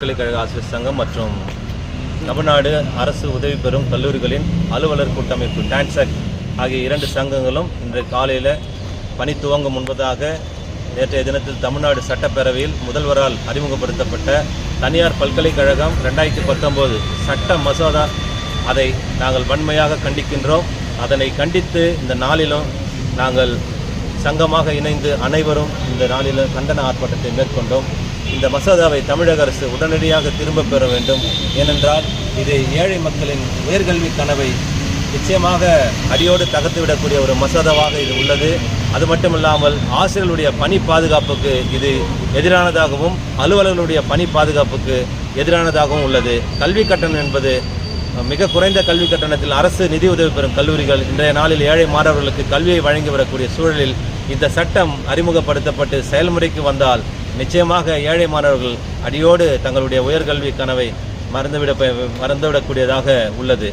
பல்கலைக்கழக ஆசிரியர் சங்கம் மற்றும் தமிழ்நாடு அரசு உதவி பெறும் கல்லூரிகளின் அலுவலர் கூட்டமைப்பு டான்சக் ஆகிய இரண்டு சங்கங்களும் இன்று காலையில் பணி துவங்கும் முன்பதாக நேற்றைய தினத்தில் தமிழ்நாடு சட்டப்பேரவையில் முதல்வரால் அறிமுகப்படுத்தப்பட்ட தனியார் பல்கலைக்கழகம் ரெண்டாயிரத்தி பத்தொம்போது சட்ட மசோதா. அதை நாங்கள் வன்மையாக கண்டிக்கின்றோம். அதனை கண்டித்து இந்த நாளிலும் நாங்கள் சங்கமாக இணைந்து அனைவரும் இந்த நாளிலும் கண்டன ஆர்ப்பாட்டத்தை மேற்கொண்டோம். இந்த மசோதாவை தமிழக அரசு உடனடியாக திரும்பப் பெற வேண்டும். ஏனென்றால் இது ஏழை மக்களின் உயர்கல்வி கனவை நிச்சயமாக அடியோடு தகர்த்துவிடக்கூடிய ஒரு மசோதாவாக இது உள்ளது. அது மட்டுமில்லாமல் ஆசிரியர்களுடைய பணி பாதுகாப்புக்கு இது எதிரானதாகவும் அலுவலர்களுடைய பணி பாதுகாப்புக்கு எதிரானதாகவும் உள்ளது. கல்வி கட்டணம் என்பது மிக குறைந்த கல்வி கட்டணத்தில் அரசு நிதி உதவி பெறும் கல்லூரிகள். இன்றைய நாளில் ஏழை மாணவர்களுக்கு கல்வியை வழங்கி வரக்கூடிய சூழலில் இந்த சட்டம் அறிமுகப்படுத்தப்பட்டு செயல்முறைக்கு வந்தால் நிச்சயமாக ஏழை மாணவர்கள் அடியோடு தங்களுடைய உயர்கல்வி கனவை மறந்துவிட மறந்துவிடக்கூடியதாக உள்ளது.